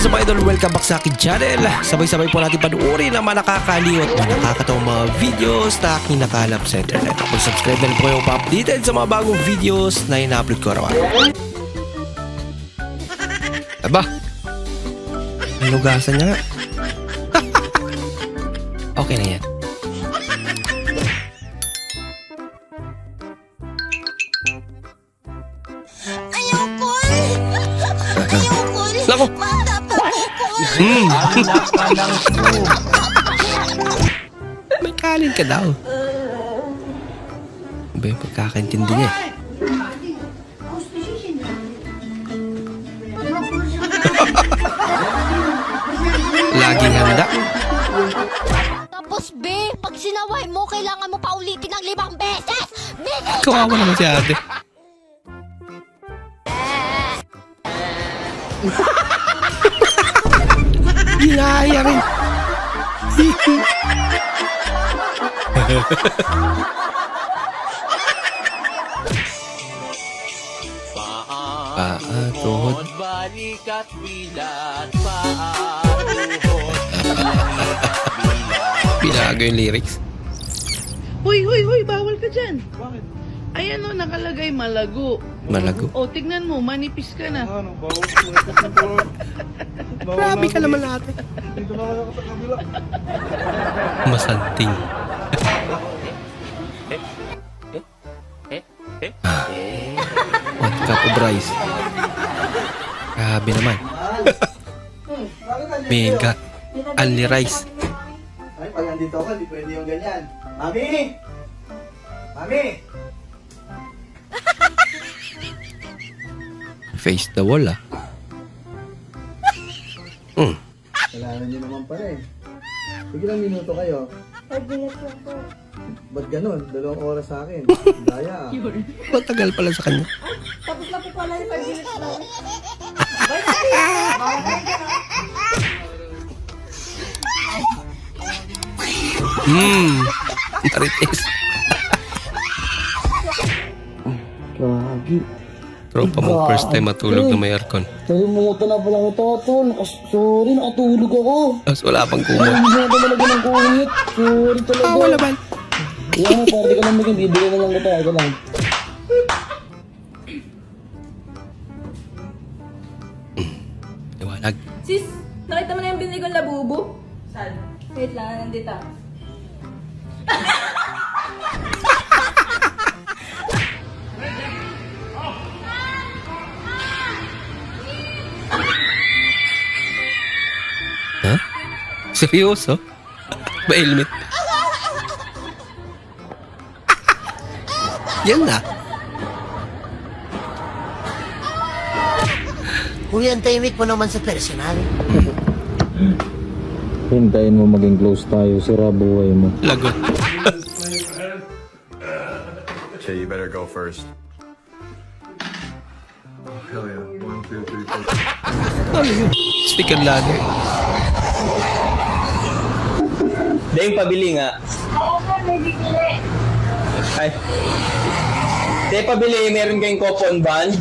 is up idol? Welcome back sa akin channel. Sabay-sabay po natin panuorin ang mga nakakaliw at mga nakakatawang mga videos na aking nakalap sa internet. Kung subscribe na po kayo pa-updated sa mga bagong videos na ina-upload ko araw-araw. Aba, Hinugasan niya nga. okay na yan. Ako eh. Mm. May kanin ka daw. Ba yung pagkakaintindi niya. Laging handa. Tapos be, pag sinaway mo, kailangan mo pa ulitin ng limang beses. Bilis! Kawawa naman si ate. Hinaya rin. Paa, tuhod. Balik at bilat Paatuhod Binago yung lyrics. Hoy, hoy, hoy, bawal ka dyan. Bakit? Ayan o, nakalagay malago. Malago. O, tignan mo, manipis ka na. Ano, bawal po. Bawal Grabe ka naman ate. Dito na kaya sa kabila. Masanting. Ah. One cup of rice. Grabe naman. Mega. Only rice. Ay, pag nandito ako, hindi pwede yung ganyan. Mami! Mami! Face the wall ah. Hmm. Kailangan nyo naman pala eh. Sige lang minuto kayo. Ba't ganun? Dalawang oras sa akin. Daya ah. Matagal pala sa kanya. Hmm. Marites. Tropa mo, first time matulog na may aircon. Nalimutan na pala kita, tol. Sorry, nakatulog ako. Tapos wala pang kumot. Hindi na talaga ng kulit. Sorry talaga. Ah, wala ba? Yan mo, party ka lang maging. Bibigyan na lang kita. Ito lang. Liwanag. Sis, nakita mo na yung binili kong labubo? Saan? Wait lang, nandito. Seryoso? Ba helmet? Yan na. Kuya, ang tahimik mo naman sa personal. Hintayin mo maging close tayo. Sira buhay mo. Lagot. Okay, you better go first. Hell yeah. One, two, three, four. Sticker ladder. Dahil pabili nga. Ay. Dahil pabili, meron kayong coupon band.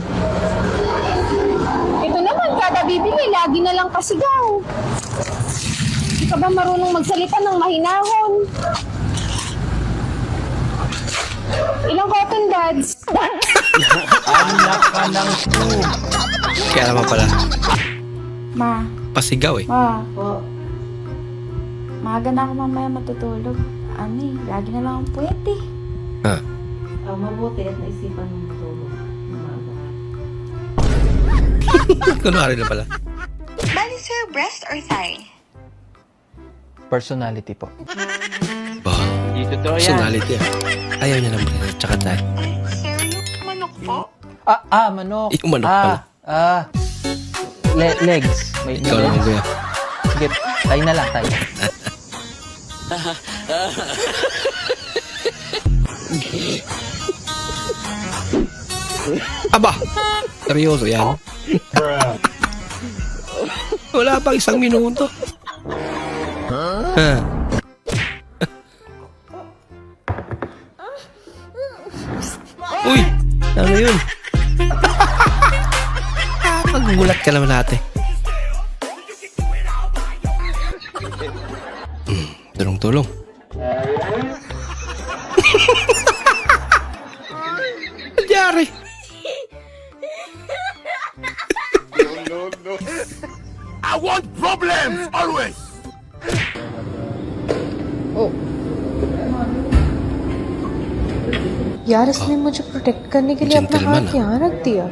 Ito naman, kada bibili, lagi na lang pasigaw. Hindi ka ba marunong magsalita ng mahinahon? Ilang cotton buds? Kaya naman pala. Ma, Pasigaw eh. ma. Maaga na ako mamaya matutulog. Ano eh, lagi na lang ang pwede. Ha? Oh, mabuti at naisipan mo matulog. Kunwari na pala. Bali sir, breast or thigh? Personality po. Ba, Hindi totoo yan personality ah. Ayaw niya ng brina. Tsaka tayo. Ay, sir, yung manok po? Ah, ah, manok. Yung manok ah, pala. Ah, le- legs. May, Ikaw may naman legs. kuya. Sige, tayo na lang, tayo. Aba! Seryoso yan? Wala pang isang minuto. Uy! Ano yun? Pagmulat ka naman ate. Tulong-tulong. Nangyari. I want problems always. यार इसने मुझे प्रोटेक्ट करने के लिए अपना Gentleman, हाथ यहाँ रख दिया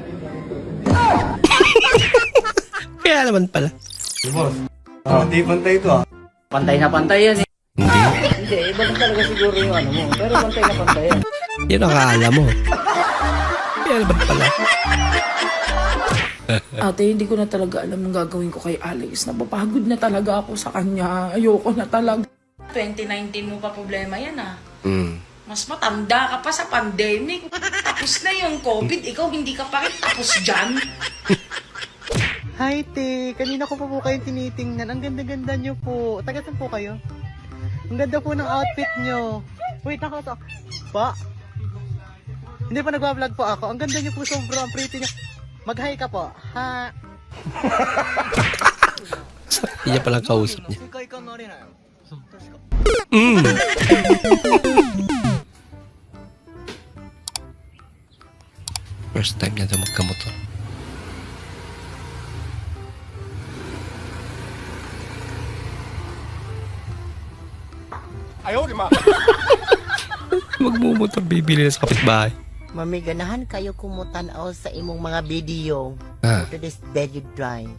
Kaya naman pala. Oh, hindi pantay ito ah. Pantay na pantay yan eh. Hindi. Hindi, iba din talaga siguro yung ano mo. Pero pantay na pantay yan. Yan ang akala mo. Kaya naman pala. Ate, hindi ko na talaga alam ang gagawin ko kay Alex. Napapagod na talaga ako sa kanya. Ayoko na talaga. 2019 mo pa problema yan ah. Mm. Mas matanda ka pa sa pandemic. Tapos na yung COVID, ikaw hindi ka pa rin tapos dyan. Hi, te. Kanina ko pa po kayo tinitingnan. Ang ganda-ganda nyo po. Taga saan po kayo? Ang ganda po ng outfit nyo. Wait, ako to. Pa? Hindi pa nagwa-vlog po ako. Ang ganda nyo po, sobrang pretty nyo. Mag-hi ka po. Ha? Niya palang kausap niya. Mm. First time niya daw magkamotor. Ayaw, di ma. Magmumotor, bibili na sa kapitbahay. Mami, ganahan kayo kumutanaw sa imong mga video. Ah. To this video drive.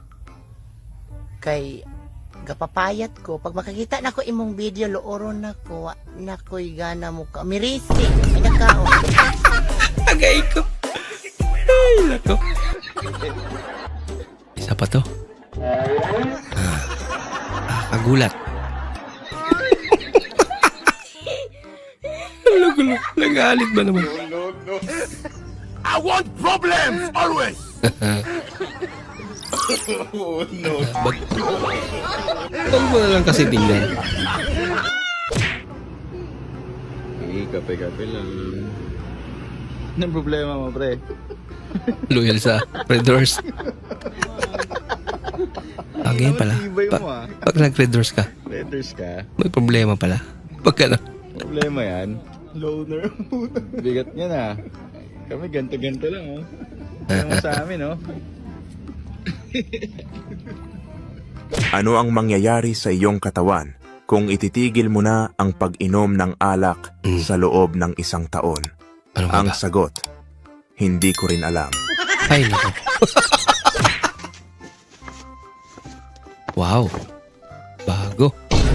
Kay gapapayat ko pag makakita na ko imong video looron na ko na ko'y gana mo ka mirisi ay nakao Agay ko. Ay, nako. Isa pa to. Ah. Nakakagulat. Ano Nagalit ba naman? I want problems always. Ba't? Huwag mo na lang kasi tingnan. Eh, kape-kape lang. Anong problema mo, pre? Loyal sa Red Doors. Ah, ganyan pala. Matibay Pag, mo ah. pag nag-Red Doors ka, Letters ka. may problema pala. Pag ano, Problema yan. Loner. Bigat niya na. Kami ganto-ganto lang, oh. Ano sa amin, oh. Ano ang mangyayari sa iyong katawan kung ititigil mo na ang pag-inom ng alak Mm. sa loob ng isang taon? ano Ang ba? sagot, hindi ko rin alam. Ay, wow. Bago.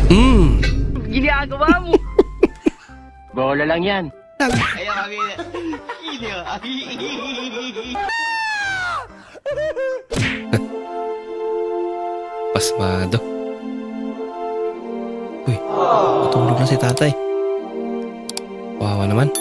Mm. Bola lang yan. Pasmado. Uy, matulog na si tatay. Wawa naman.